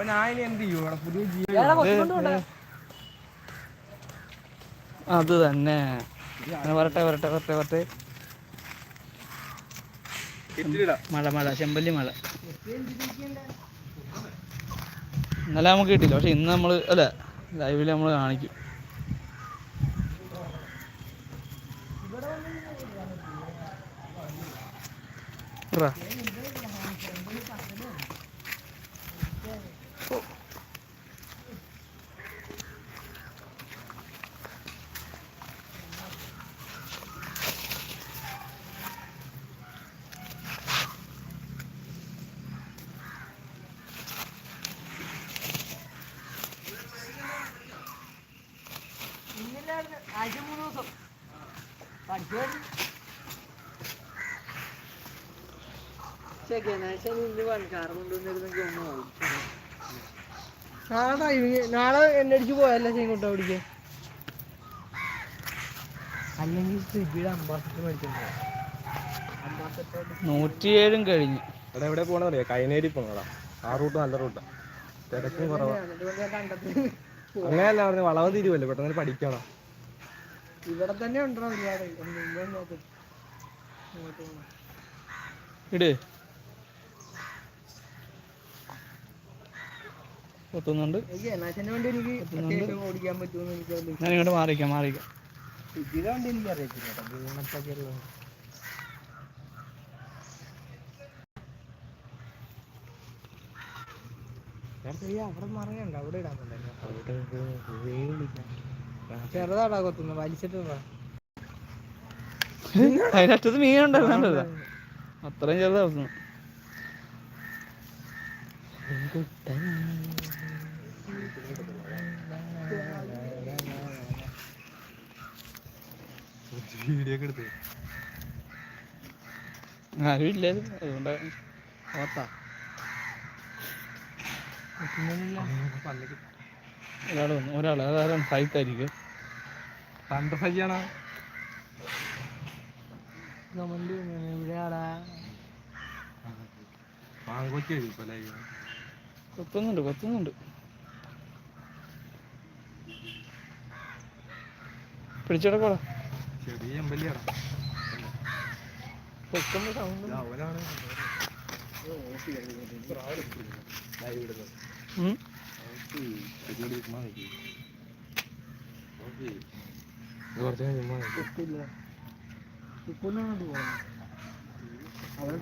അപ്പൊ ഞാൻ ഇനി എന്ത് ചെയ്യും? ഇവിടെ പുതിയ ജീവിതം അത് തന്നെ. വരട്ടെ വരട്ടെ വരട്ടെ വരട്ടെ. മഴ മഴ ചെമ്പല്ലി മഴ ഇന്നലെ നമുക്ക് കിട്ടിയില്ല പക്ഷെ ഇന്ന് നമ്മൾ അല്ല ലൈവിൽ നമ്മൾ കാണിക്കും. ഇറാ. നാളെ ടൈമിങ് നാളെ എന്നെ അടിച്ച് പോയല്ലേ ചെയ്യോട്ടോ പിടിക്കാൻ അല്ലെങ്കിൽ സ്വിഗ്ഗിയുടെ അംബാസഡർ മേടിച്ചിട്ടുണ്ട് നൂറ്റിയേഴും കഴിഞ്ഞ്. എടാ എവിടെ പോകണമെന്നറിയാം കൈനേരി പോകണടാ ആ റൂട്ട് നല്ല റൂട്ടാ. തിരക്കും കുറവാ. കണ്ടെത്തി അങ്ങനെയല്ല പറഞ്ഞു വളവ് തിരിവല്ലേ? പെട്ടെന്ന് പഠിക്കണം. ഇവിടെ തന്നെ ഉണ്ടോ? ഒരുപാട്. ഇട് കൊത്തുന്നുണ്ട് എനിക്ക് എന്നാശന്റെ വണ്ടി എനിക്ക് അത്യാവശ്യം ഓടിക്കാൻ പറ്റുമെന്ന് എനിക്ക് വലിയ ഞാൻ ഇങ്ങോട്ട് മാറിക്കാം മാറിക്കാം ഇതിലെ വണ്ടി എനിക്ക് അറിയത്തില്ല കേട്ടോ ബൂണറ്റൊക്കെ ഉള്ളത്. അവിടെ മറയണ്ട. അവിടെ മാറിക്കാം ചെറുതാടാ കൊത്തുന്നു വലിച്ചിട്ടുണ്ടോ അതിനറ്റത്ത് മീൻ ഉണ്ടായിരുന്നല്ലോ അത്രയും ചെറുതായിരുന്നു വീഡിയോ ഒക്കെ എടുത്ത് ആരും ഇല്ലായിരുന്നു. അതുകൊണ്ട് ഓത്താ ഒരാൾ വന്നു. ഒരാൾ അതാരാണ്? സൈത്തായിരിക്കും പണ്ട് എഴുതിപ്പല്ലേ കൊത്തുന്നുണ്ട് കൊത്തുന്നുണ്ട്. പോകുന്നത് അവിടെ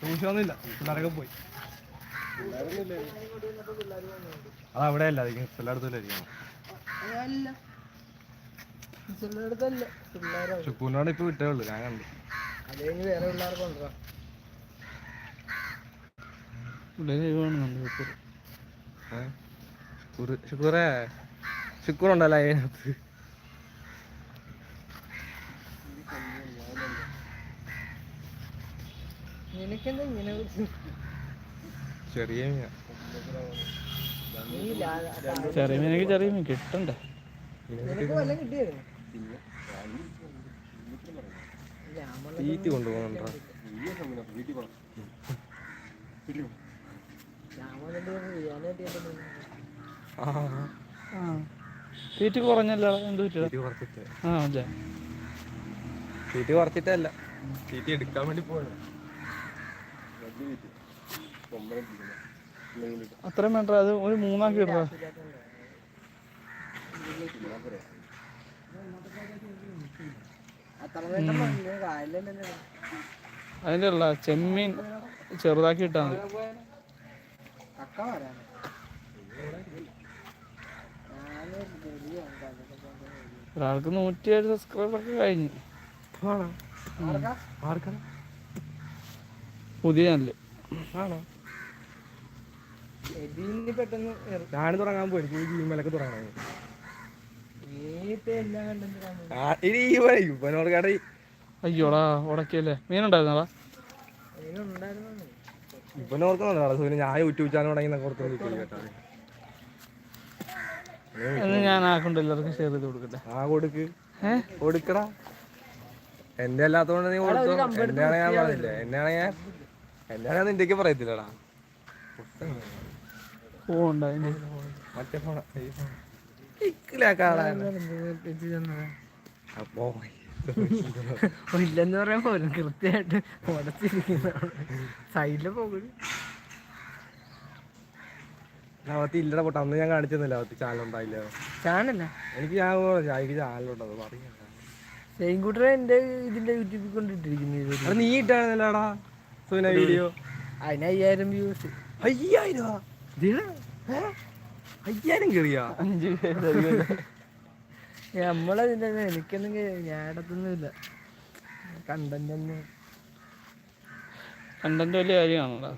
ട്യൂഷനൊന്നുമില്ല പിള്ളേരൊക്കെ പോയി അത് അവിടെ അല്ല എല്ലായിടത്തും ഷുക്കൂറിനോട് ഇപ്പൊ വിട്ടേ ഉള്ളു ഞാൻ കണ്ടു. ഷുക്കൂറേ ഷുക്കൂർ. ഉണ്ടല്ലോ അതിനകത്ത്. നിനക്കെന്താ ഇങ്ങനെ ചെറിയ മീനാ. ചെറിയ മീനൊക്കെ ചെറിയ മീൻ കിട്ടണ്ടേ? തീറ്റി കൊണ്ടുപോകണ്ടോ തീറ്റി കുറഞ്ഞല്ലോ എന്ത് പറ്റില്ല ആ അല്ലേ തീറ്റി കുറച്ചിട്ടല്ല. തീറ്റി എടുക്കാൻ വേണ്ടി പോയത് അത്രയും വേണ്ട അത് ഒരു മൂന്നാക്കി ഇടറാ അതിന്റെ അതിന്റെ ഉള്ള ചെമ്മീൻ ചെറുതാക്കി ഇട്ടാ മതി. ഒരാൾക്ക് നൂറ്റിയേഴ് സബ്സ്ക്രൈബർ ഒക്കെ കഴിഞ്ഞു. പുതിയ ചാനൽ ആണോ? പെട്ടെന്ന് ഞാൻ തുടങ്ങാൻ പോയി. തുടങ്ങാൻ. ഈ ഇവനോട് കട അയ്യോടാ മീനുണ്ടായിരുന്നടാ സൂര്യ ഞാൻ യൂട്യൂബ് ചാനൽ കേട്ടോ ഞാൻ ആക്കൊണ്ട് എല്ലാവർക്കും ഷെയർ ചെയ്ത് കൊടുക്കട്ടെ. ആ കൊടുക്ക്. കൊടുക്കടാ. എന്റെ അല്ലാത്തോണ്ട് നീ കൊടുത്തോ? എന്നെയാണ് ഞാൻ പറഞ്ഞില്ലേ എന്നെയാണ് ഞാൻ എന്നെയാണ് നിന്റെ നിന്റെക്ക് പറയത്തില്ലടാ. ഫോൺ അതിന് മറ്റേ ഫോൺ അപ്പോ ഓ, ഇല്ലെന്ന് പറയാൻ പോലും കൃത്യമായിട്ട് ഉടച്ചിരിക്കുന്നതാണ് സൈഡിൽ പോകും. ലാവത്തി ഇല്ലട പോട്ടെ അന്ന് ഞാൻ കാണിച്ചെന്നില്ല ലാവത്തി ചാനൽ ഉണ്ടായില്ല. ചാനല്ല എനിക്ക് ഞാൻ എനിക്ക് ചാനലുണ്ടത് പറയാ സെയിൻകൂട്ടറെ എന്റെ ഇതിന്റെ യൂട്യൂബിൽ കൊണ്ടിട്ടിരിക്കുന്നു ഇത് അത് നീ ഇട്ടായിരുന്നല്ലടാ സുന വീഡിയോ അതിന് അയ്യായിരം വ്യൂസ് അയ്യായിരം അയ്യായിരം കേറിയാ അഞ്ച് നമ്മളതിന്റെ എനിക്കൊന്നും ഞാടത്തൊന്നുമില്ല കണ്ടന്റ് ഒന്നും കണ്ടന്റ് വലിയ കാര്യമാണോ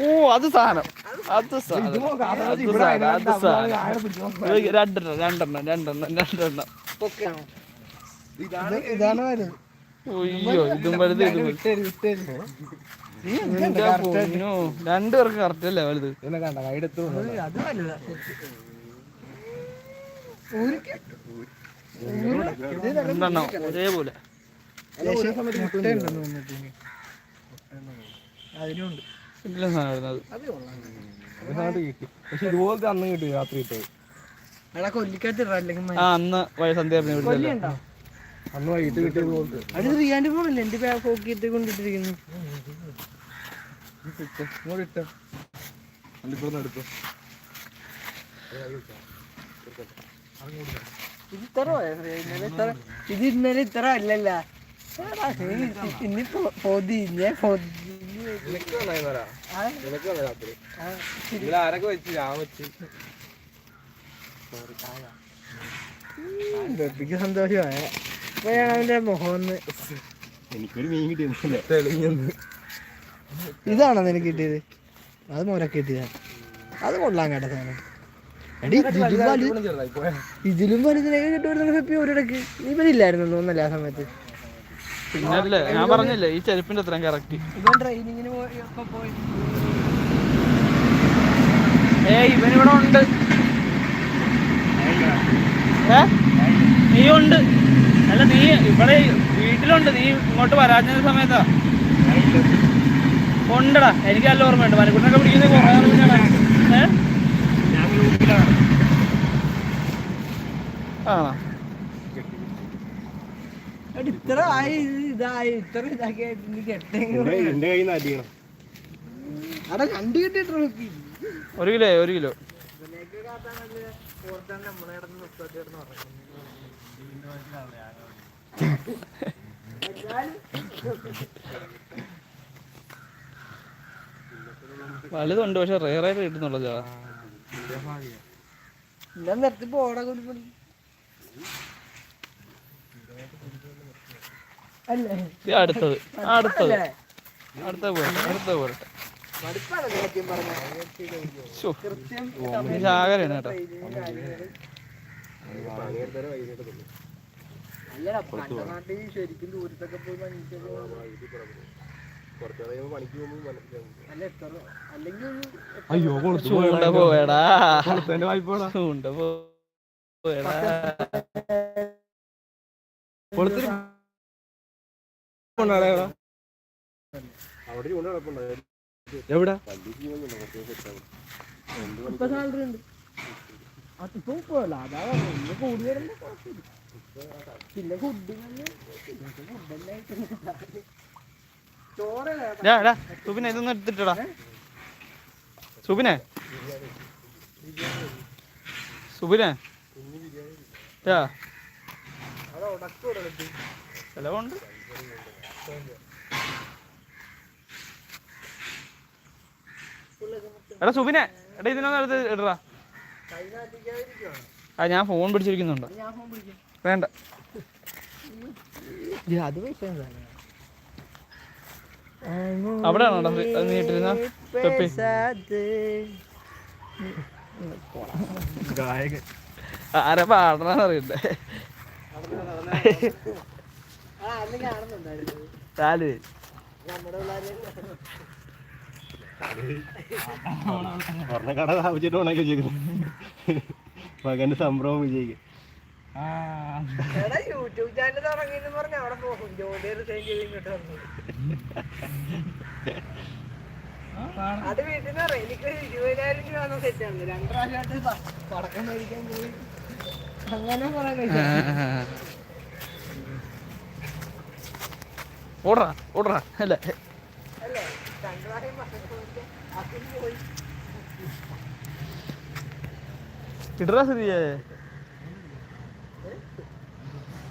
ഓ അത് സാധനം. അത് സാധനം. രണ്ടെണ്ണം രണ്ടെണ്ണം രണ്ടെണ്ണം രണ്ടെണ്ണം. ഇതാണ് ഇതാണ് വരുന്നത് അയ്യോ ഇതും വലുത് ഇതും വലുത്. രണ്ടുപേർക്ക് കറക്റ്റ് അല്ലേ വലുത്? രണ്ടെണ്ണം ഒരേപോലെ. ഇതുപോലത്തെ അന്ന് കിട്ടി രാത്രി അന്ന് അന്ന് വൈകിട്ട് കിട്ടിയത് പോലത്തെ അത് റിയാന്റെ ഫോണല്ലേ എന്റെ പോക്കിയിട്ട് കൊണ്ടിട്ടിരിക്കുന്നു? ഇത്? ഇന്നലെ ഇത്ര അല്ലല്ല. ഇനി ആരൊക്കെ വെച്ച് ഞാൻ വെച്ച് സന്തോഷമായ. അപ്പോഴാണ് അവന്റെ മുഖം ഒന്ന് എനിക്കൊരു മീൻ കിട്ടിയെന്നില്ല? തെളിഞ്ഞെന്ന്. ഇതാണോ നിനക്ക് കിട്ടിയത്? അത് മോരൊക്കെ കിട്ടിയതാ. അത് കൊള്ളാൻ കേട്ട സാധനം. എടി ഇതിലും വലുതിനൊക്കെ കിട്ടുമായിരുന്നു പെപ്പി ഒരിടക്ക് നീ ഇവരില്ലായിരുന്നു തോന്നല്ലേ ആ സമയത്ത്? പിന്നല്ലേ ഞാൻ പറഞ്ഞില്ലേ ഈ ചെരുപ്പിന്റെ അത്രയും കറക്റ്റ് ഇവൻ ട്രെയിനിങ്ങിന് പോയി ഏ ഇവൻ ഇവിടെ ഉണ്ട്. ഏ? നീ ഉണ്ട്. അല്ല നീ ഇവിടെ വീട്ടിലുണ്ട്. നീ ഇങ്ങോട്ട് വരാഞ്ഞ സമയത്താ. ഉണ്ടടാ എനിക്ക് നല്ല ഓർമ്മയുണ്ട് മലക്കുട്ടനൊക്കെ പിടിക്കുന്ന കുറേ ഇത്ര ആയി ഇതായി ഇത്ര ഇതാക്കി അവിടെ കണ്ടു കിട്ടിട്ട് ഒരു കിലോ ഒരു കിലോ. വലുതുണ്ട് പക്ഷെ റേറായിട്ട് കിട്ടുന്നുള്ളൂ ചേട്ടാ ഞാൻ നിർത്തി പോടാ ഇത് അടുത്തത് അടുത്തത്? അടുത്ത പോരട്ടെ അടുത്ത പോരട്ടെ ശാകരയാണ് കേട്ടോ. ശരിക്കും ദൂരത്തൊക്കെ പോയി അയ്യോ ചൂണ്ട പോയടാ. ചൂണ്ട അവിടെ ചൂണ്ട കിടപ്പുണ്ടായിരുന്നു എവിടെ? ഇപ്പൊ സാലറി ഉണ്ട്. പോയല്ലോ. അതാ വരുമ്പോ കുഴപ്പമില്ല പിന്നെ ഫുഡ് സുബിനെ ഇതൊന്നും എടുത്തിട്ടടാ. സുബിനെ. സുബിനെ. ചെലവുണ്ട്. എടാ സുബിനെ. എടാ ഇതിനൊന്നും എടുത്ത് ഇടറാ. ആ ഞാൻ ഫോൺ പിടിച്ചിരിക്കുന്നുണ്ട്. ഞാൻ ഫോൺ വിളിക്കാം വേണ്ട. അത് അത് നീട്ടിരുന്ന പെപ്പി. ഗായകൻ. ആരെ പാടണമെന്ന് അറിയണ്ടേ? കട സ്ഥാപിച്ചിട്ട് മകന്റെ സംഭവം വിജയിക്കും. യൂട്യൂബ് ചാനൽ തുടങ്ങിയെന്ന് പറഞ്ഞ അവിടെ പോകും. ജോലി റിസൈൻ ചെയ്ത് ഇങ്ങോട്ട് വന്നു. അത് വീട്ടിൽ നിന്ന് പറയാം എനിക്ക് ഇരുപതിനായിരം രൂപ വന്ന സെറ്റ് ആണ്. രണ്ട് പ്രാവശ്യമായിട്ട് പടക്കം മേടിക്കാൻ പോയി. അങ്ങനെ പറയാൻ അല്ലേ. അല്ലേ രണ്ട് പ്രാവശ്യം പോയി ചൂണ്ടയിട ഇനി കുറച്ച് ദിവസത്തേക്ക് കുഴപ്പമില്ല ഈ ഒരു കൊല്ലം ആ അത് ഇപ്പൊ ശരി പോകാറുണ്ട് എന്ന്